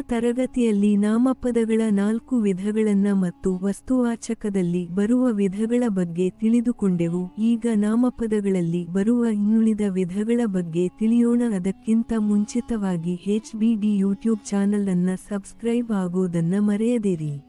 ತರಗತಿಯಲ್ಲಿ ನಾಮಪದಗಳ ನಾಲ್ಕು ವಿಧಗಳನ್ನ ಮತ್ತು ವಸ್ತುವಾಚಕದಲ್ಲಿ ಬರುವ ವಿಧಗಳ ಬಗ್ಗೆ ತಿಳಿದುಕೊಂಡೆವು. ಈಗ ನಾಮಪದಗಳಲ್ಲಿ ಬರುವ ಇನ್ನುಳಿದ ವಿಧಗಳ ಬಗ್ಗೆ ತಿಳಿಯೋಣ. ಅದಕ್ಕಿಂತ ಮುಂಚಿತವಾಗಿ H B D YouTube channel ಅನ್ನ ಸಬ್ಸ್ಕ್ರೈಬ್ ಆಗೋದನ್ನ ಮರೆಯದಿರಿ.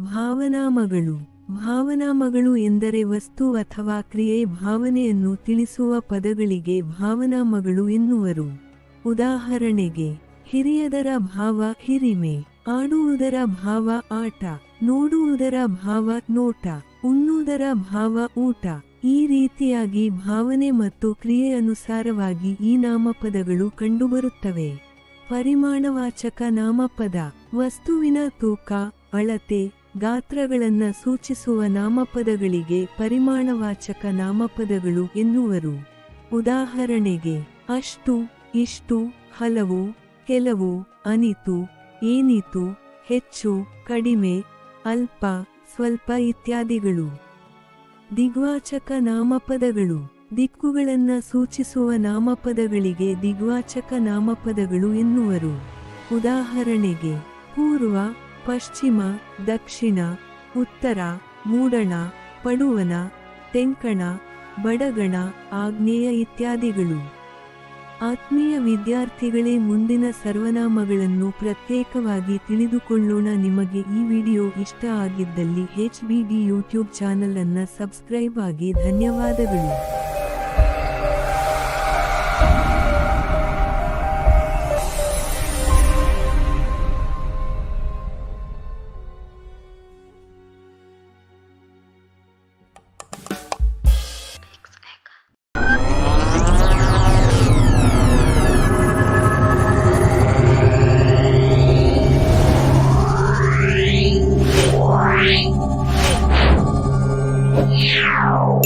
ಭಾವನಾಮಗಳು ಭಾವನಾಮಗಳು ಎಂದರೆ ವಸ್ತು ಅಥವಾ ಕ್ರಿಯೆ ಭಾವನೆಯನ್ನು ತಿಳಿಸುವ ಪದಗಳಿಗೆ ಭಾವನಾಮಗಳು ಎನ್ನುವರು. ಉದಾಹರಣೆಗೆ ಹಿರಿಯದರ ಭಾವ ಹಿರಿಮೆ. ಆಡುವುದರ ಭಾವ ಆಟ. ನೋಡುವುದರ ಭಾವ ನೋಟ. ಉಣ್ಣುವುದರ ಭಾವ ಊಟ. ಈ ರೀತಿಯಾಗಿ ಭಾವನೆ ಮತ್ತು ಕ್ರಿಯೆ ಅನುಸಾರವಾಗಿ ಈ ನಾಮಪದಗಳು ಕಂಡುಬರುತ್ತವೆ. ಪರಿಮಾಣವಾಚಕ ನಾಮಪದ. ವಸ್ತುವಿನ ತೂಕ, ಅಳತೆ, ಗಾತ್ರಗಳನ್ನ ಸೂಚಿಸುವ ನಾಮಪದಗಳಿಗೆ ಪರಿಮಾಣವಾಚಕ ನಾಮಪದಗಳು ಎನ್ನುವರು. ಉದಾಹರಣೆಗೆ, ಅಷ್ಟು, ಇಷ್ಟು, ಹಲವು ಕೆಲವು ಅನಿತು, ಏನಿತು, ಹೆಚ್ಚು, ಕಡಿಮೆ, ಅಲ್ಪ, ಸ್ವಲ್ಪ ಇತ್ಯಾದಿಗಳು. ದಿಗ್ವಾಚಕ ನಾಮಪದಗಳು. ದಿಕ್ಕುಗಳನ್ನು ಸೂಚಿಸುವ ನಾಮಪದಗಳಿಗೆ ದಿಗ್ವಾಚಕ ನಾಮಪದಗಳು ಎನ್ನುವರು. ಉದಾಹರಣೆಗೆ, ಪೂರ್ವ, ಪಶ್ಚಿಮ, ದಕ್ಷಿಣ, ಉತ್ತರ, ಮೂಡಣ, ಪಡುವನ, ತೆಂಕಣ, ಬಡಗಣ, ಆಗ್ನೇಯ ಇತ್ಯಾದಿಗಳು. ಆತ್ಮೀಯ ವಿದ್ಯಾರ್ಥಿಗಳೇ, ಮುಂದಿನ ಸರ್ವನಾಮಗಳನ್ನು ಪ್ರತ್ಯೇಕವಾಗಿ ತಿಳಿದುಕೊಳ್ಳೋಣ. ನಿಮಗೆ ಈ ವಿಡಿಯೋ ಇಷ್ಟ ಆಗಿದ್ದಲ್ಲಿ ಎಚ್ ಬಿ ಡಿ ಯೂಟ್ಯೂಬ್ ಚಾನಲನ್ನು ಸಬ್ಸ್ಕ್ರೈಬ್ ಆಗಿ ಧನ್ಯವಾದಗಳು. 了